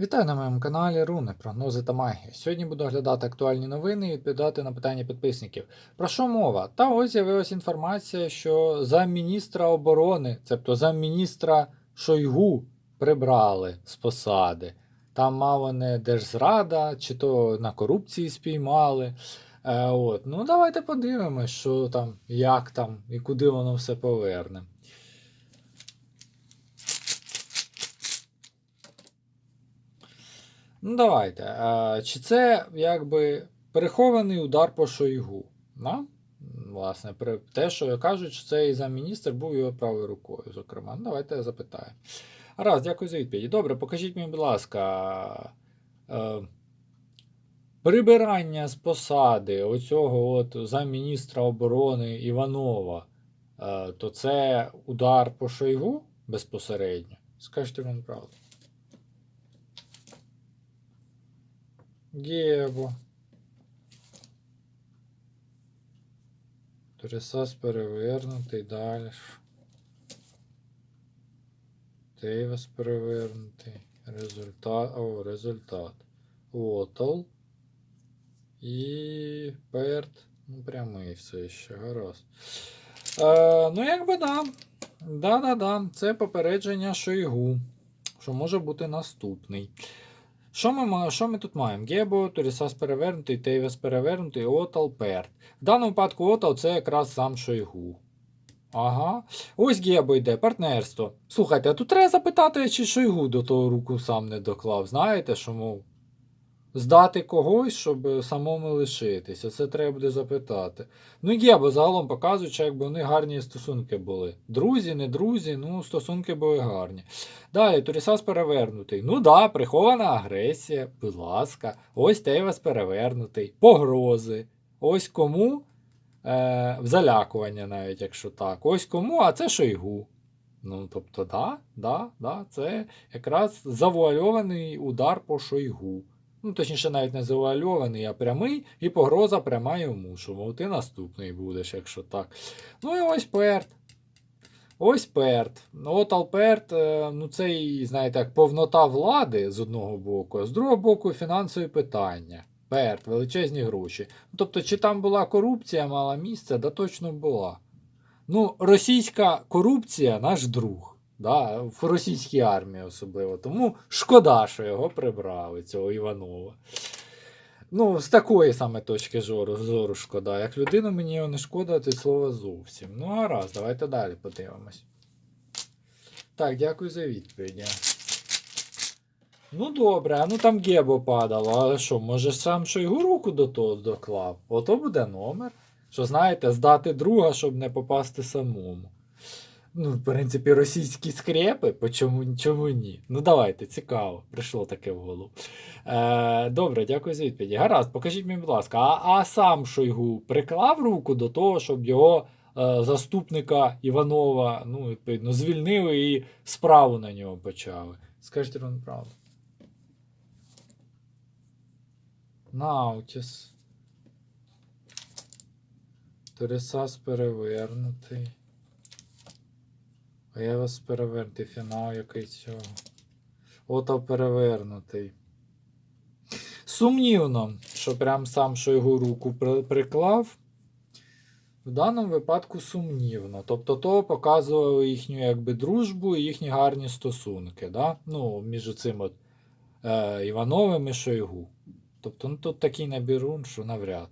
Вітаю на моєму каналі Руни, прогнози та магія. Сьогодні буду оглядати актуальні новини і відповідати на питання підписників. Про що мова? Та ось з'явилася інформація, що замміністра оборони, тобто замміністра Шойгу, прибрали з посади. Там мало не держзрада, чи то на корупції спіймали. Е, от. Ну, давайте подивимось, що там, як там і куди воно все поверне. Ну, давайте. Чи це якби перехований удар по Шойгу? Да? Власне, при те, що кажуть, що цей замміністр був його правою рукою, зокрема. Ну, давайте я запитаю. Раз, дякую за відповідь. Добре, покажіть мені, будь ласка, е, прибирання з посади оцього от замміністра оборони Іванова, е, то це удар по Шойгу безпосередньо? Скажіть мені правду. Гєбо. Трисас перевернутий далі. Тейвас перевернутий. Результат. О, результат. Отл. І перт. Ну, прямий все ще, гаразд. Е, ну, якби да. Да-да-да. Це попередження Шойгу. Що може бути наступний. Що ми, що ми тут маємо? Гебо, Турісас перевернутий, Тейвес перевернутий, Отал, Перт. В даному випадку Отал це якраз сам Шойгу. Ага. Ось Гебо йде, партнерство. Слухайте, а тут треба запитати, чи Шойгу до того руку сам не доклав. Знаєте, що мов? Здати когось, щоб самому лишитися. Це треба буде запитати. Ну і Гебо загалом показуючи, якби вони гарні стосунки були. Друзі, не друзі, ну стосунки були гарні. Далі, Турісас перевернутий. Ну да, прихована агресія, будь ласка. Ось Тейвас перевернутий. Погрози. Ось кому е, залякування, навіть якщо так. Ось кому, а це Шойгу. Ну, тобто, да, да, да, це якраз завуальований удар по Шойгу. Ну, точніше, навіть не завуальований, а прямий, і погроза пряма йому, що мов ти наступний будеш, якщо так. Ну і ось Перт. Ось Перт. Ну, От Алперт, е, ну це і, знаєте, як повнота влади з одного боку, а з другого боку фінансові питання. Перт, величезні гроші. Тобто, чи там була корупція, мала місце, да точно була. Ну, російська корупція наш друг. Да, в російській армії особливо. Тому шкода, що його прибрали, цього Іванова. Ну, з такої саме точки зору, зору шкода. Як людину мені його не шкода, то слова зовсім. Ну, гаразд, давайте далі подивимось. Так, дякую за відповіді. Ну добре, а ну там Гебо падало. А що, може сам Шойгу руку до того доклав? Ото буде номер. Що знаєте, здати друга, щоб не попасти самому. Ну, в принципі, російські скрепи, чому, чому ні? Ну давайте, цікаво, прийшло таке в голову. Е, добре, дякую за відповіді. Гаразд, покажіть мені, будь ласка, а, а сам Шойгу приклав руку до того, щоб його е, заступника Іванова, ну, відповідно, звільнили і справу на нього почали. Скажіть вам правду. Наутіс. Торісас перевернутий. А я вас перевернутий фінал який цього. Ото перевернутий. Сумнівно, що прям сам Шойгу руку приклав. В даному випадку сумнівно. Тобто то показувало їхню якби, дружбу і їхні гарні стосунки. Да? Ну, між цим от, е, Івановим і Шойгу. Тобто ну, тут такий набірун, що навряд.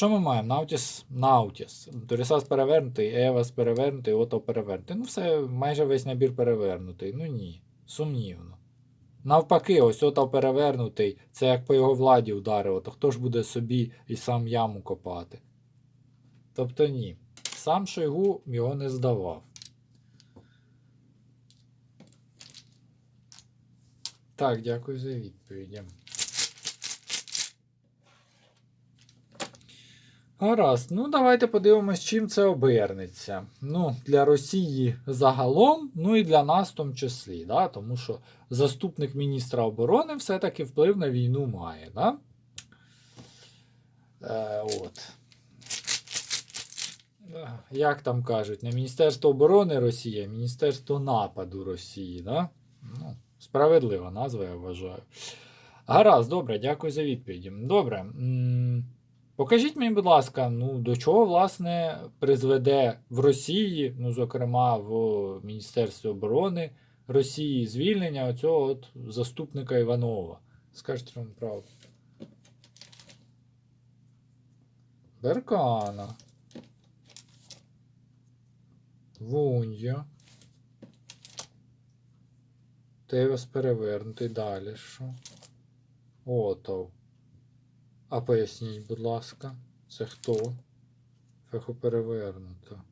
Що ми маємо? Наутіс, Наутіс. Торісас перевернутий, Евас перевернутий, Ото перевернутий. Ну, все, майже весь набір перевернутий. Ну ні, сумнівно. Навпаки, ось Ото перевернутий, це як по його владі ударило, то хто ж буде собі і сам яму копати? Тобто ні. Сам Шойгу його не здавав. Так, дякую за відповіді. Гаразд, ну давайте подивимось, чим це обернеться. Ну, для Росії загалом, ну і для нас в тому числі, да? тому що заступник міністра оборони все-таки вплив на війну має. Да? Е, от. Е, Як там кажуть, не Міністерство оборони Росії, а Міністерство нападу Росії. Да? Ну, Справедлива назва, я вважаю. Гаразд, добре, дякую за відповіді. Добре. Покажіть мені, будь ласка, ну до чого власне призведе в Росії, ну, зокрема в Міністерстві оборони Росії, звільнення оцього от заступника Іванова. Скажіть вам правду. Беркана. Вунья. Тевес перевернутий далі. Що? Отов. А поясніть, будь ласка, це хто? Феху перевернуто.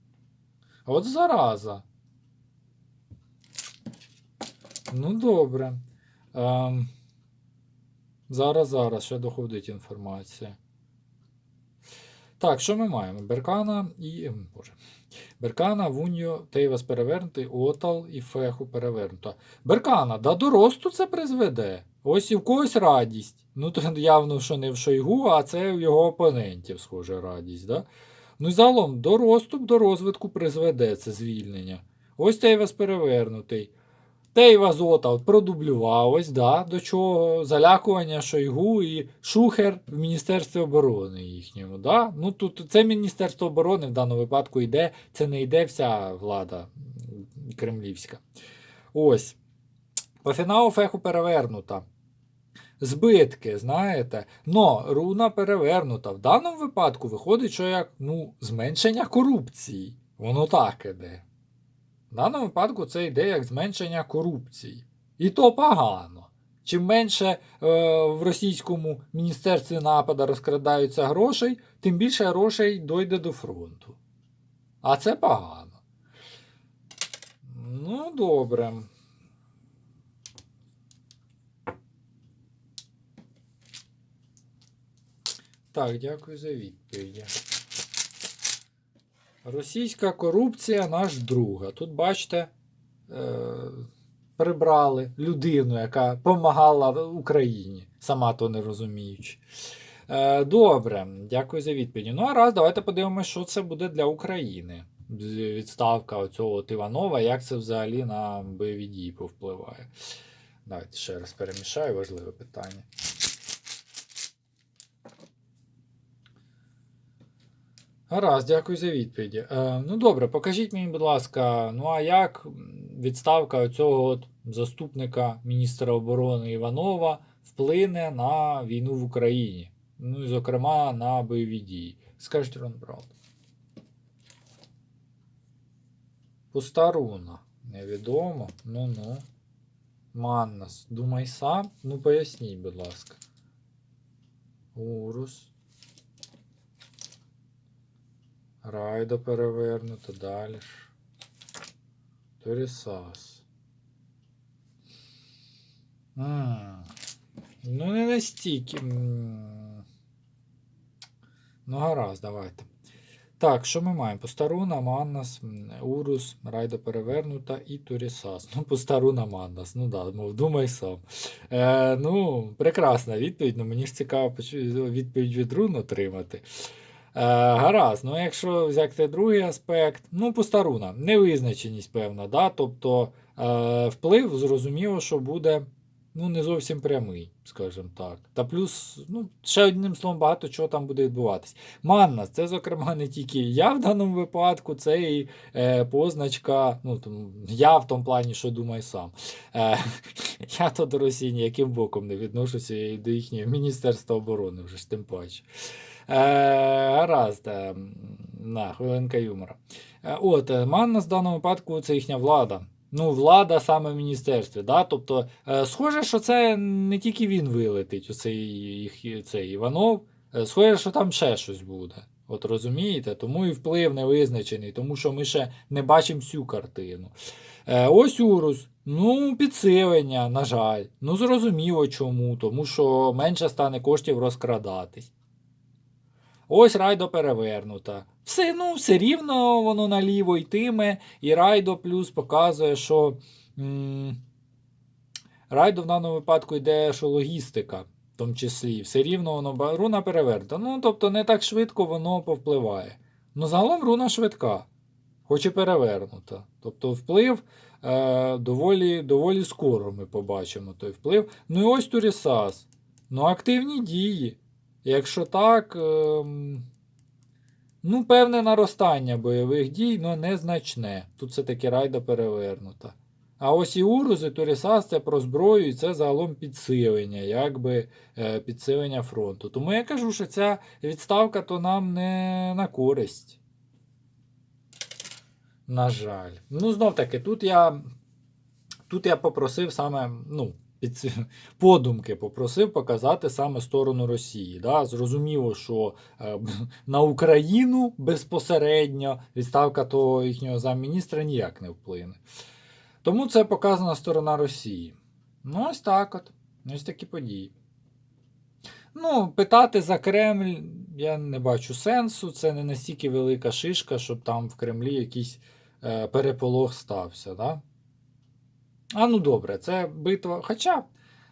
От зараза. Ну, добре. Ем, зараз, зараз ще доходить інформація. Так, що ми маємо? Беркана і. ем, Боже. Беркана, Вуньо, Тейвас перевернутий, Отал і Феху перевернуто. Беркана, да до росту це призведе. Ось і в когось радість. Ну, то явно, що не в Шойгу, а це в його опонентів, схоже, радість. Да? Ну і загалом до росту, до розвитку призведе це звільнення. Ось Тейвас перевернутий. Тейвас Отал продублював, ось, да, до чого залякування Шойгу і Шухер в Міністерстві оборони їхньому. Да? Ну, тут це Міністерство оборони в даному випадку йде, це не йде вся влада кремлівська. Ось. По фіналу феху перевернута. Збитки, знаєте. Но руна перевернута. В даному випадку виходить, що як ну, зменшення корупції. Воно так іде. В даному випадку це йде як зменшення корупції. І то погано. Чим менше е, в російському міністерстві напада розкрадаються грошей, тим більше грошей дойде до фронту. А це погано. Ну, добре. Так, дякую за відповіді. Російська корупція наш друга. Тут, бачите, е, прибрали людину, яка допомагала Україні, сама то не розуміючи. Е, добре, дякую за відповіді. Ну, а раз, давайте подивимося, що це буде для України. Відставка оцього от Іванова, як це взагалі на бойові дії повпливає. Давайте ще раз перемішаю, важливе питання. Гаразд, дякую за відповіді. Е, ну добре, покажіть мені, будь ласка, ну а як відставка оцього от заступника міністра оборони Іванова вплине на війну в Україні? Ну і, зокрема, на бойові дії. Скажіть вам правду. Пуста. Невідомо. Ну-ну. Маннас. Думай сам. Ну поясніть, будь ласка. Урус. Райдо перевернуто, далі ж. Торісас. М, Ну, не настільки. Ну, гаразд, давайте. Так, що ми маємо? Постаруна, Маннас, Урус, Райдо перевернута і Турісас. Ну, Постаруна, Маннас. Ну да, мов, думай сам. Е, ну, прекрасна відповідь, ну мені ж цікаво відповідь від рун отримати. Е, гаразд, ну якщо взяти другий аспект, ну, постаруна, невизначеність певна, да? тобто е, вплив зрозуміло, що буде ну, не зовсім прямий, скажімо так. Та плюс, ну, ще одним словом, багато чого там буде відбуватись. Маннас, це, зокрема, не тільки я в даному випадку, це і е, позначка, ну, там, я в тому плані, що думай сам. Е, я то до Росії ніяким боком не відношуся і до їхнього Міністерства оборони вже ж тим паче. Е, гаразд, е, на, хвилинка юмора. Е, от, Маннас в даному випадку це їхня влада. Ну, влада саме в міністерстві. Да? Тобто, схоже, що це не тільки він вилетить, оцей, цей Іванов. Схоже, що там ще щось буде. От розумієте? Тому і вплив не визначений, тому що ми ще не бачимо всю картину. Ось Урус. Ну, підсилення, на жаль. Ну, зрозуміло чому, тому що менше стане коштів розкрадатись. Ось райдо перевернута. Все, ну, все рівно воно наліво йтиме, і райдо плюс показує, що м- райдо в даному випадку йде, що логістика, в тому числі. Все рівно воно руна перевернута. Ну, тобто не так швидко воно повпливає. Ну, загалом руна швидка, хоч і перевернута. Тобто вплив е, доволі, доволі скоро ми побачимо той вплив. Ну і ось Турісас. Ну, активні дії. Якщо так, ем, ну, певне наростання бойових дій, але незначне. Тут все-таки райда перевернута. А ось і Урус, і Турісас це про зброю, і це загалом підсилення, якби е, підсилення фронту. Тому я кажу, що ця відставка то нам не на користь. На жаль. Ну, знов таки, тут я, тут я попросив саме, ну, під, подумки попросив показати саме сторону Росії. Да? Зрозуміло, що е, на Україну безпосередньо відставка того їхнього замміністра ніяк не вплине. Тому це показана сторона Росії. Ну, ось так от. Ось такі події. Ну, питати за Кремль я не бачу сенсу. Це не настільки велика шишка, щоб там в Кремлі якийсь е, переполох стався. Да? А ну добре, це битва. Хоча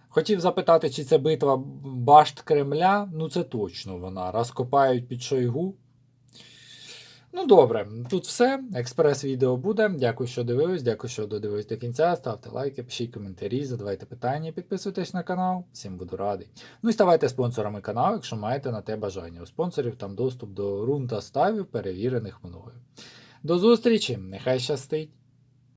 хотів запитати, чи це битва башт Кремля. Ну, це точно вона. Раз копають під Шойгу. Ну, добре, тут все. Експрес-відео буде. Дякую, що дивились. Дякую, що додивились до кінця. Ставте лайки, пишіть коментарі, задавайте питання, підписуйтесь на канал. Всім буду радий. Ну і ставайте спонсорами каналу, якщо маєте на те бажання. У спонсорів там доступ до рун та ставів, перевірених мною. До зустрічі! Нехай щастить!